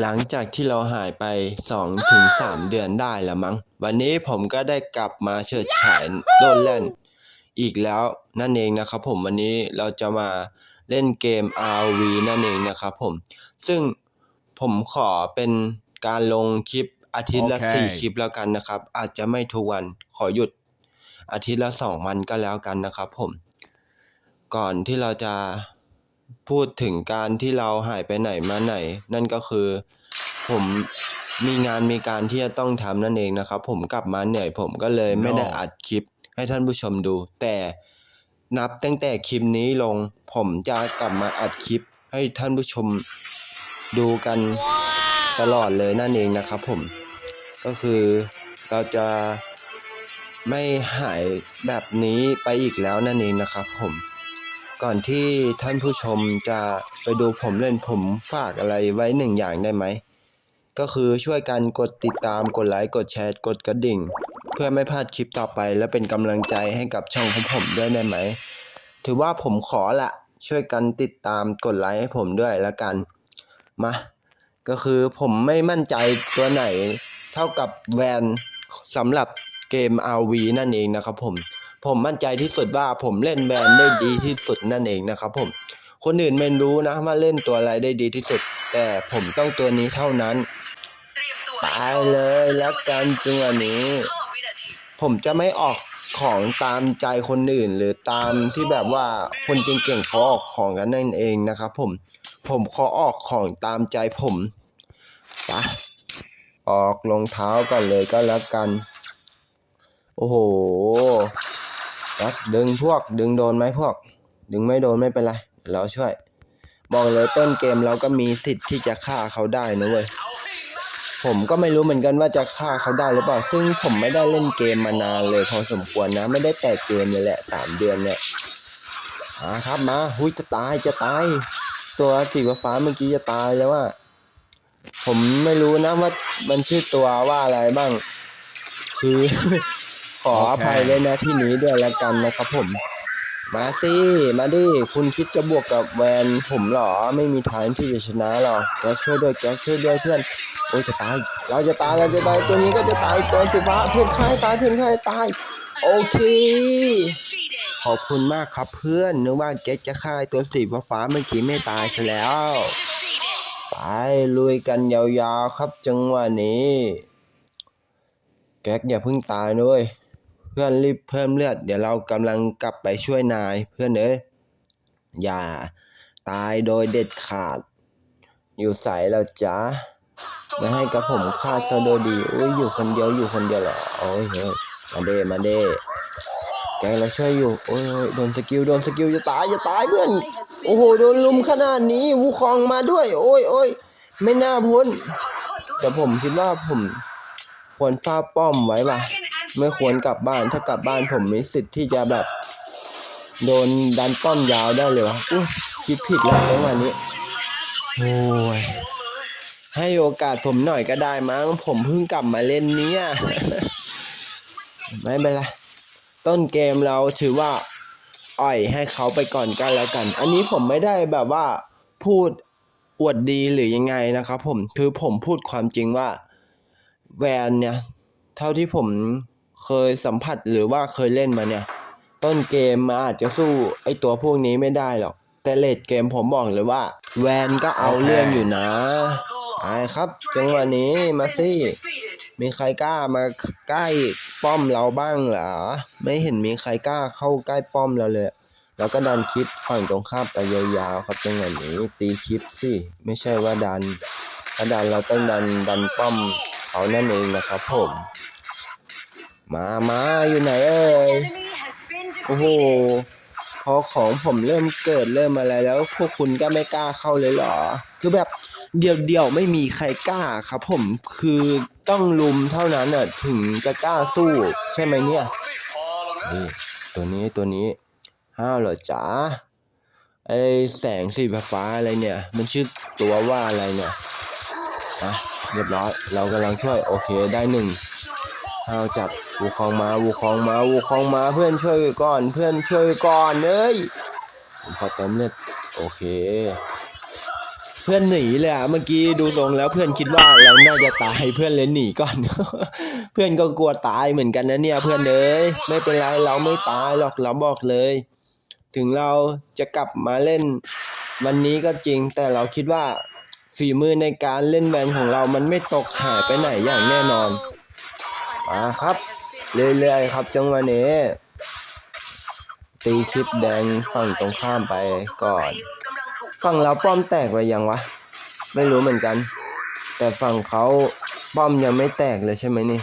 หลังจากที่เราหายไป2ถึง3เดือนได้แล้วมั้ง วันนี้ผมก็ได้กลับมาเฉิดฉายโลดแล่น อีกแล้วนั่นเองนะครับผมวันนี้เราจะมาเล่นเกม RV นั่นเองนะครับผม ซึ่งผมขอเป็นการลงคลิปอาทิตย์ละโอเคสี่คลิปแล้วกันนะครับ อาจจะไม่ทุกวันขอหยุดอาทิตย์ละสองวันก็แล้วกันนะครับผม ก่อนที่เราจะ พูดถึงการที่เราหายไปไหนมาไหน นั่นก็คือ ผมมีงานมีการที่จะต้องทำนั่นเองนะครับ ผมกลับมาเหนื่อยผมก็เลยไม่ได้ No อัดคลิปให้ท่านผู้ชมดู แต่นับตั้งแต่คลิปนี้ลง ผมจะกลับมาอัดคลิปให้ท่านผู้ชมดูกันตลอดเลยนั่นเองนะครับ ผมก็คือเราจะไม่หายแบบนี้ไปอีกแล้วนั่นเองนะครับ ผม ก่อนที่ท่านผู้ชมจะไปดูผมเล่นผมฝากอะไรไว้หนึ่งอย่างได้ไหม ก็คือช่วยกันกดติดตามกดไลค์กดแชร์กดกระดิ่ง เพื่อไม่พลาดคลิปต่อไป และเป็นกำลังใจให้กับช่องของผมด้วยได้ไหม ถือว่าผมขอละช่วยกันติดตามกดไลค์ให้ผมด้วยละกัน มา ก็คือผมไม่มั่นใจตัวไหน เท่ากับแวนสำหรับเกม RV นั่นเองนะครับผม ผมมั่นใจที่สุดว่าผมเล่นแวนได้ดีที่สุดนั่นเองนะครับผมคนอื่นไม่รู้นะว่าเล่นตัวอะไรได้ดีที่สุด แต่ผมต้องตัวนี้เท่านั้นเตายเลยแล้วกันจังหวะนี้ ผมจะไม่ออกของตามใจคนอื่น หรือตามที่แบบว่าคนเก่งๆเขาออกของกันนั่นเองนะครับผมผมขอออกของตามใจผมไปะออกรองเท้าก่อนเลยก็แล้วกัน โอ้โห กัดดึงพวกดึงโดนไหมพวก ดึงไม่โดนไม่เป็นไรเราช่วย บอกเลยต้นเกมเราก็มีสิทธิ์ที่จะฆ่าเขาได้นะเว้ยผมก็ไม่รู้เหมือนกันว่าจะฆ่าเขาได้หรือเปล่า ซึ่งผมไม่ได้เล่นเกมมานานเลยพอสมควรนะ ไม่ได้แตะเกมเลยแหละสามเดือนเนี่ยมาครับมาหุยจะตายจะตาย ตัวสีฟ้าเมื่อกี้จะตายแล้วว่า ผมไม่รู้นะว่ามันชื่อตัวว่าอะไรบ้าง คือ ขออภัยเลยนะที่นี้ด้วยแล้วกันนะครับผม มาสิ มาดิ คุณคิดจะบวกกับแวนผมเหรอ ไม่มีทางที่จะชนะหรอก แกช่วยด้วย แกช่วยด้วยเพื่อน โอ้ยจะตาย เราจะตาย เราจะตาย ตัวนี้ก็จะตาย ตัวสีฟ้า เพื่อนค่ายตาย เพื่อนค่ายตาย โอเค ขอบคุณมากครับเพื่อน นึกว่าเก๊กจะฆ่าไอ้ตัวสีฟ้าเมื่อกี้ไม่ตายซะแล้ว ไปลุยกันยาวๆครับจังหวะนี้แก๊กอย่าเพิ่งตายด้วย เพื่อนรีบเพิ่มเลือด เดี๋ยวเรากำลังกลับไปช่วยนายเพื่อนเอ้ยอย่า ตายโดยเด็ดขาด อยู่ใสแล้วจ้าไม่ให้กับผมฆ่าซะโดยดีอุ้ยอยู่คนเดียวอยู่คนเดียวเหรอโอ้ยเฮ้ยมาเด้มาเด้แกเราช่วยอยู่ โอ้ยโดนสกิลโดนสกิลจะตายจะตายเพื่อน โอ้โหโดนลุมขนาดนี้วูคองมาด้วย โอ้ยโอ้ยไม่น่าพ้นแต่ผมคิดว่าผมควรเฝ้าป้อมไว้ป่ะ ไม่ควรกลับบ้าน ถ้ากลับบ้านผมมีสิทธิ์ที่จะแบบ โดนดันป้อมยาวได้เลยวะอุ้ยคิดผิดแล้วจังหวะนี้โอ้ยให้โอกาสผมหน่อยก็ได้มั้ง ผมเพิ่งกลับมาเล่นเนี้ยไม่เป็นไรต้นเกมเราถือว่าอ่อยให้เขาไปก่อนกันแล้วกัน อันนี้ผมไม่ได้แบบว่าพูดอวดดีหรือยังไงนะครับผมคือผมพูดความจริงว่าแวนเนี่ย เท่าที่ผม เคยสัมผัสหรือว่าเคยเล่นมาเนี่ย ต้นเกมมาอาจจะสู้ไอตัวพวกนี้ไม่ได้หรอก แต่เลดเกมผมบอกเลยว่า แวนก็เอาเรื่องอยู่นะไอ้ครับ จังหวะนี้มาสิมีใครกล้ามาใกล้ป้อมเราบ้างเหรอ ไม่เห็นมีใครกล้าเข้าใกล้ป้อมเราเลย แล้วก็ดันคลิปฝั่งตรงข้ามไปยาวๆครับจังหวะนี้ตีคลิปสิ ไม่ใช่ว่าดันถ้าดันเราต้องดันดันป้อมเขานั่นเองนะครับผม มามาอยู่ไหนเอ่ย โอ้โห พอของผมเริ่มเกิดเริ่มอะไรแล้วพวกคุณก็ไม่กล้าเข้าเลยเหรอ คือแบบเดี่ยวเดียวๆไม่มีใครกล้าครับผมคือต้องลุมเท่านั้นน่ะถึงจะกล้าสู้ ใช่ไหมเนี่ยนี่ตัวนี้ตัวนี้ห้าวเหรอจ๋าไอแสงสีฟ้าอะไรเนี่ย มันชื่อตัวว่าอะไรเนี่ยอะเรียบร้อย เรากำลังช่วยโอเคได้หนึ่ง ห้าจัดวูคองมาวูคองมาวูคองมาเพื่อนช่วยก่อน เพื่อนช่วยก่อนเอ้ยผมขอเติมเลือดโอเค เพื่อนหนีเลยอะเมื่อกี้ดูทรงแล้วเพื่อนคิดว่าเราน่าจะตายเพื่อนเลยหนีก่อน เพื่อนก็กลัวตายเหมือนกันนะเนี่ย เพื่อนเอ้ยไม่เป็นไรเราไม่ตายหรอกเราบอกเลย ถึงเราจะกลับมาเล่น วันนี้ก็จริงแต่เราคิดว่าฝีมือในการเล่นแวนของเรามันไม่ตกหายไปไหนอย่างแน่นอน มาครับ เรื่อยๆครับ จังหวะนี้ ตีคลิปแดงฝั่งตรงข้ามไปก่อน ฝั่งเราป้อมแตกไปยังวะ ไม่รู้เหมือนกัน แต่ฝั่งเขาป้อมยังไม่แตกเลยใช่ไหมนี่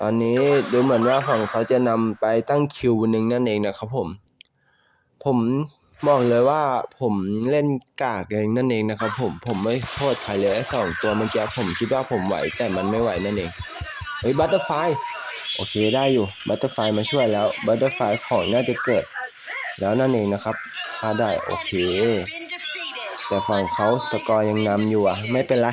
ตอนนี้ดูเหมือนว่าฝั่งเขาจะนำไปตั้งคิวหนึ่งนั่นเองนะครับผม ผมบอกเลยว่าผมเล่นกากเองนั่นเองนะครับผมผมไม่โทษใครเลยไอ้สองตัวเมื่อกี้ผมคิดว่าผมไหวแต่มันไม่ไหวนั่นเอง เฮ้ยบัตเตอร์ไฟโอเคได้อยู่บัตเตอร์ไฟมาช่วยแล้วบัตเตอร์ไฟของน่าจะเกิด แล้วนั่นเองนะครับถ้าได้โอเค แต่ฝั่งเขาสกอร์ยังนำอยู่อะ ไม่เป็นไร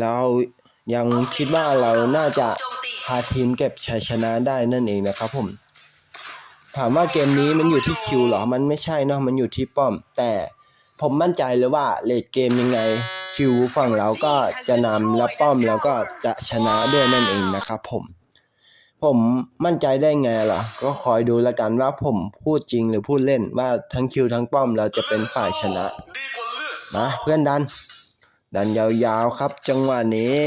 เรายังคิดว่าเราน่าจะพาทีมเก็บชัยชนะได้นั่นเองนะครับผม ถามว่าเกมนี้มันอยู่ที่คิวหรอ มันไม่ใช่เนอะมันอยู่ที่ป้อม แต่ผมมั่นใจเลยว่าเลดเกมยังไง คิวฝั่งเราก็จะนำแล้วป้อมเราก็จะชนะด้วยนั่นเองนะครับผม ผมมั่นใจได้ไงล่ะ ก็คอยดูแล้วกันว่าผมพูดจริงหรือพูดเล่นว่าทั้งคิวทั้งป้อมเราจะเป็นฝ่ายชนะมาเพื่อนดัน ดันยาวๆครับ จังหวะนี้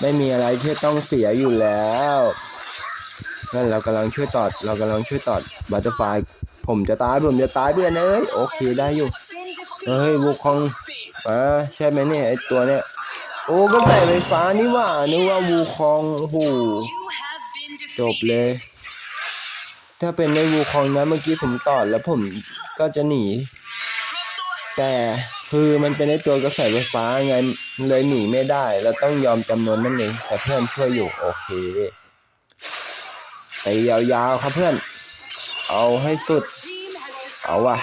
ไม่มีอะไรที่ต้องเสียอยู่แล้วนั่นเรากำลังช่วยตอด เรากำลังช่วยตอดบัตเตอร์ไฟผมจะตายผมจะตายเพื่อนเอ้ยโอเคได้อยู่เฮ้ยวูคอง อ่าใช่ไหมเนี่ยไอตัวเนี่ยโอ้ก็ใส่ไฟฟ้านี่ว่านึกว่าวูคองโอ้โหจบเลย ถ้าเป็นในวูคองนะเมื่อกี้ผมตอดแล้วผมก็จะหนี แต่คือมันเป็นไอตัวกระแสไฟฟ้าไงเลยหนีไม่ได้เราต้องยอมจำนวนนั่นเองแต่เพื่อนช่วยอยู่โอเคตียาวๆครับเพื่อน เอาให้สุด เอาวะ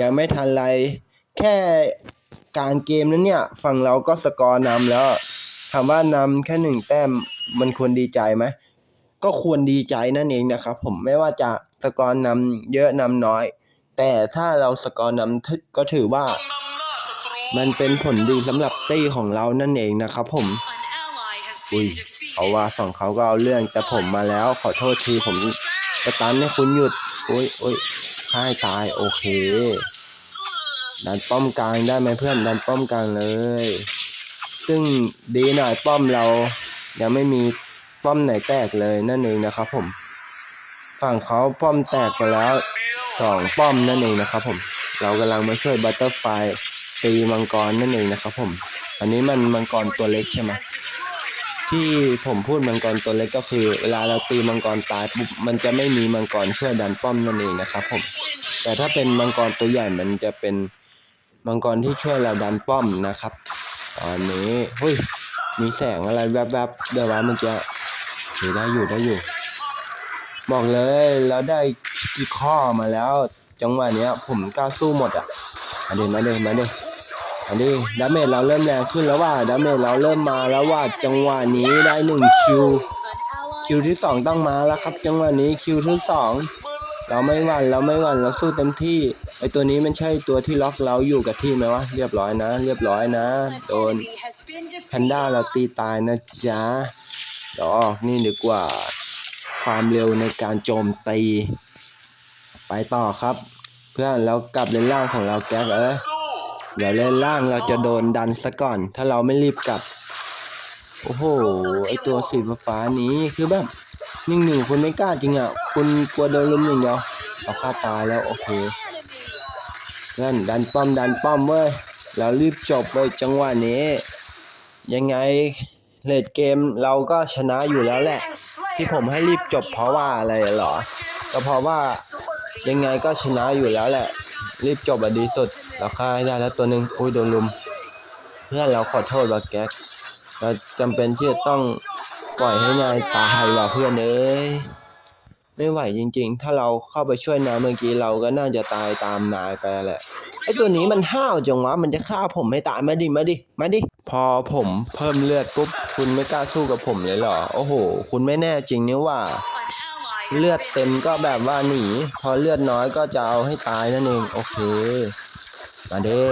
ยังไม่ทันไร แค่กลารเกมนั้นเนี่ย ฝั่งเราก็สกอร์นำแล้ว ถามว่านำแค่หนึ่งแต้มมันควรดีใจไหมก็ควรดีใจนั่นเองนะครับ ผมไม่ว่าจะสกอร์นำเยอะนำน้อย แต่ถ้าเราสกอร์นำทึก็ถือว่า มันเป็นผลดีสำหรับตี้ของเรานั่นเองนะครับผมอุ้ยเอาว่าฝั่งเขาก็เอาเรื่องแต่ผมมาแล้ว ขอโทษทีผมจะตันให้คุณหยุดโอ้ยโอ้ยค่ายตายโอเค ดันป้อมกลางได้ไหมเพื่อนดันป้อมกลางเลย ซึ่งดีหน่อยป้อมเรายังไม่มีป้อมไหนแตกเลยนั่นเองนะครับผม ฝั่งเขาป้อมแตกไปแล้วสองป้อมนั่นเองนะครับผม เรากำลังมาช่วยบัตเตอร์ไฟตีมังกรนั่นเองนะครับผม อันนี้มันมังกรตัวเล็กใช่ไหมที่ผมพูดมังกรตัวเล็กก็คือ เวลาเราตีมังกรตายปุ๊บมันจะไม่มีมังกรช่วยดันป้อมนั่นเองนะครับผม แต่ถ้าเป็นมังกรตัวใหญ่มันจะเป็น มังกรที่ช่วยเราดันป้อมนะครับ ตอนนี้เฮ้ยมีแสงอะไรแวบๆเดี๋ยวว่าเมื่อกี้โอเคได้อยู่ได้อยู่ บอกเลยเราได้กี่ข้อมาแล้ว จังหวะเนี้ย ผมกล้าสู้หมดอะมาเดี๋มาเดี๋มาเดี๋อันนี้ดาเมจเราเริ่มแรงขึ้นแล้วว่าดาเมจเราเริ่มมาแล้วว่าจังหวะนี้ได้หนึ่งคิวคิวที่สองต้องมาแล้วครับ จังหวะนี้คิวที่สองเราไม่หวั่นเราไม่หวั่นเราสู้เต็มที่ ไอตัวนี้มันใช่ตัวที่ล็อกเราอยู่กับที่ไหมวะ เรียบร้อยนะ เรียบร้อยนะ โดนแพนด้าเราตีตายนะจ๊ะเดี๋ยวออกนี่ดีกว่า ความเร็วในการโจมตี ไปต่อครับ เพื่อนเรากลับเลนล่างของเราแก๊กเอ้ยเดี๋ยวเล่นล่างเราจะโดนดันซะก่อน ถ้าเราไม่รีบกลับ โอ้โห ไอตัวสีฟ้านี้คือแบบหนึ่งหนึ่งคุณไม่กล้าจริงอะ คุณกลัวโดนลุมหนึ่งเดียวเอาฆ่าตายแล้วโอเค เพื่นดันป้อมดันป้อมเว้ยเรารีบจบเลยจังหวะนี้ ยังไงเลดเกมเราก็ชนะอยู่แล้วแหละ ที่ผมให้รีบจบเพราะว่าอะไรเหรอ ก็เพราะว่ายังไงก็ชนะอยู่แล้วแหละ รีบจบอะดีสุด เราฆ่าได้แล้วตัวหนึ่งอุ้ยโดนลุม เพื่อนเราขอโทษว่าแก๊กเราจำเป็นที่จะต้องปล่อยให้นายตายว่ะเพื่อนเอ้ย ไม่ไหวจริง ๆ ถ้าเราเข้าไปช่วยนายเมื่อกี้เราก็น่าจะตายตามนายไปแหละไอตัวนี้มันห้าวจังวะ มันจะฆ่าผมให้ตายมาดิ มาดิ มาดิ พอผมเพิ่มเลือดปุ๊บ คุณไม่กล้าสู้กับผมเลยเหรอ โอ้โห คุณไม่แน่จริงเนี่ยว่า เลือดเต็มก็แบบว่าหนี พอเลือดน้อยก็จะเอาให้ตายนั่นเอง โอเค มาเด้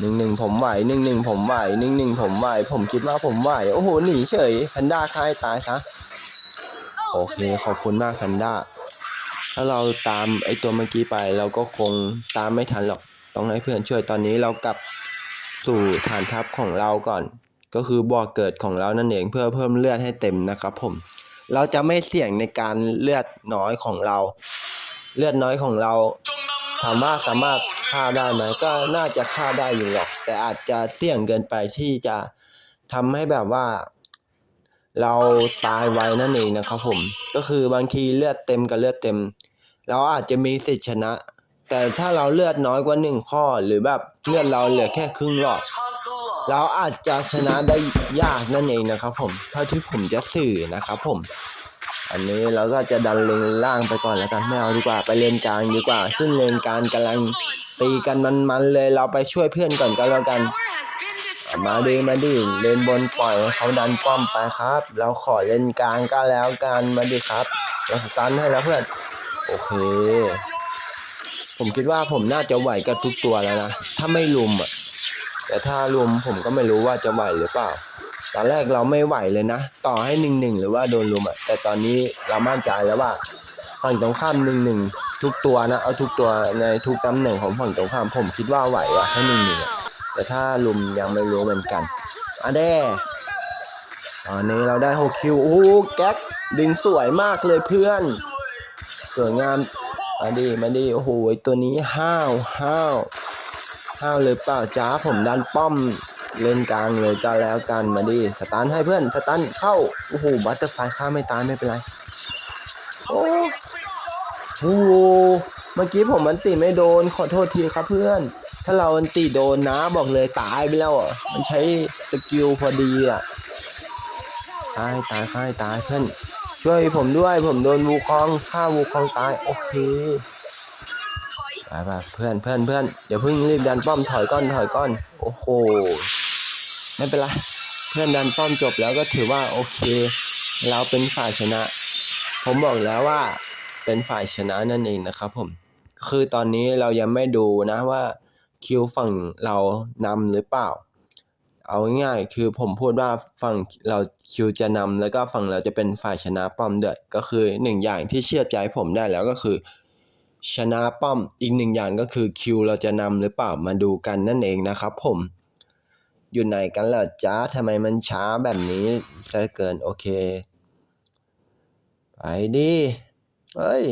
หนึ่งหนึ่งผมไหวหนึ่งหนึ่งผมไหวหนึ่งหนึ่งผมไหว ผมคิดว่าผมไหว โอ้โห หนีเฉยแพนด้าฆ่าให้ตายซะ โอเคขอบคุณมากแพนด้า ถ้าเราตามไอตัวเมื่อกี้ไปเราก็คงตามไม่ทันหรอก ต้องให้เพื่อนช่วยตอนนี้เรากลับสู่ฐานทัพของเราก่อน ก็คือบ่อเกิดของเรานั่นเองเพื่อเพิ่มเลือดให้เต็มนะครับผม เราจะไม่เสี่ยงในการเลือดน้อยของเรา เลือดน้อยของเราถามว่าสามารถฆ่าได้ไหมก็น่าจะฆ่าได้อยู่หรอก แต่อาจจะเสี่ยงเกินไปที่จะทำให้แบบว่า เราตายไวนั่นเองนะครับผม ก็คือบางทีเลือดเต็มกับเลือดเต็ม เราอาจจะมีสิทธิชนะ แต่ถ้าเราเลือดน้อยกว่าหนึ่งข้อ หรือแบบเลือดเราเหลือแค่ครึ่งหลอด เราอาจจะชนะได้ยากนั่นเองนะครับผม เท่าที่ผมจะสื่อนะครับผม อันนี้เราก็จะดันเลนล่างไปก่อนแล้วกันไม่เอาดีกว่าไปเลนกลางดีกว่า ซึ่งเลนกลางกำลังตีกันมันๆเลยเราไปช่วยเพื่อนก่อนก็แล้วกัน มาดีมาดีเล่นบนปล่อยให้เขาดันป้อมไปครับ เราขอเล่นกลางก็แล้วกันมาดีครับ เราสตันให้แล้วเพื่อน โอเค ผมคิดว่าผมน่าจะไหวกับทุกตัวแล้วนะ ถ้าไม่ลุมอะ แต่ถ้าลุมผมก็ไม่รู้ว่าจะไหวหรือเปล่า ตอนแรกเราไม่ไหวเลยนะ ต่อให้หนึ่งหนึ่งหรือว่าโดนลุมอะ แต่ตอนนี้เรามั่นใจแล้วว่าฝั่งตรงข้ามหนึ่งหนึ่งทุกตัวนะ เอาทุกตัวในทุกตำแหน่งของฝั่งตรงข้ามผมคิดว่าไหวว่ะถ้าหนึ่งหนึ่งอะ แต่ถ้าลุมยังไม่รู้เหมือนกันอะแด้ตอนนี้เราได้หกคิว โอ้โหแก๊กดึงสวยมากเลยเพื่อน สวยงามมาดีมาดีโอ้โหตัวนี้ห้าวห้าวห้าวเลยเปล่าจ้าผมดันป้อมเล่นกลางเลยก็แล้วกันมาดีสตันให้เพื่อนสตันเข้าโอ้โหบัตเตอร์ไฟฆ่าไม่ตายไม่เป็นไรโอ้โหเมื่อกี้ผมมันติไม่โดนขอโทษทีครับเพื่อน ถ้าเราอันติโดนนะบอกเลยตายไปแล้วอะมันใช้สกิลพอดีอะฆ่าให้ตายฆ่าให้ตายเพื่อนช่วยผมด้วยผมโดนวูคองฆ่าวูคองตายโอเคไปไปเพื่อนเพื่อนเพื่อนเดี๋ยวเพิ่งรีบดันป้อมถอยก้อนถอยก้อนโอ้โหไม่เป็นไรเพื่อนดันป้อมจบแล้วก็ถือว่าโอเค เราเป็นฝ่ายชนะ ผมบอกแล้วว่าเป็นฝ่ายชนะนั่นเองนะครับผมคือตอนนี้เรายังไม่ดูนะว่า คิวฝั่งเรานำหรือเปล่า เอาง่ายๆคือผมพูดว่าฝั่งเราคิวจะนำแล้วก็ฝั่งเราจะเป็นฝ่ายชนะป้อมด้วยก็คือหนึ่งอย่างที่เชื่อใจผมได้แล้วก็คือ ชนะป้อมอีกหนึ่งอย่างก็คือคิวเราจะนำหรือเปล่ามาดูกันนั่นเองนะครับผมอยู่ไหนกันเหรอจ้าทำไมมันช้าแบบนี้ซะเกินโอเค ไปดิเอ้ย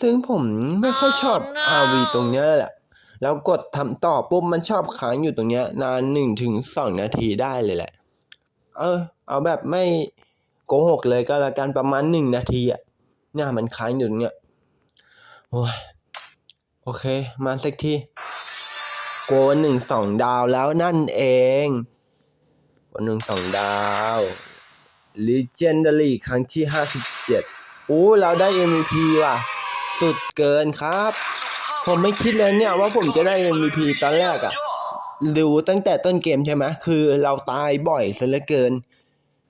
ซึ่งผมไม่ค่อยชอบ RV ตรงเนี้ยแหละ แล้วกดทำต่อปุ๊บมันชอบค้างอยู่ตรงเนี้ยนานหนึ่งถึงสองนาทีได้เลยแหละ เออ เอาแบบไม่โกหกเลยก็แล้วกันประมาณหนึ่งนาทีอะเนี่ยมันค้างอยู่ตรงเนี้ยโอ้ยโอเค มาสักทีโกหนึ่งสองดาวแล้วนั่นเองโกหนึ่งสองดาว Legendary ครั้งที่ห้าสิบเจ็ดโอ้เราได้ MVP ว่ะ สุดเกินครับ ผมไม่คิดเลยเนี่ยว่าผมจะได้ MVP ตอนแรกอะ่ะดูตั้งแต่ต้นเกมใช่ไหมคือเราตายบ่อยซะเหลือเกิน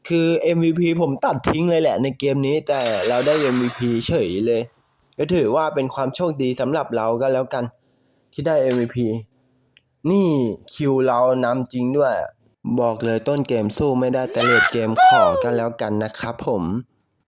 คือ MVP ผมตัดทิ้งเลยแหละในเกมนี้แต่เราได้ MVP เฉยเลย ก็ถือว่าเป็นความโชคดีสำหรับเราก็แล้วกัน ที่ได้ MVP นี่คิวเรานำจริงด้วย บอกเลยต้นเกมสู้ไม่ได้แต่เลดเกมขอกันแล้วกันนะครับผม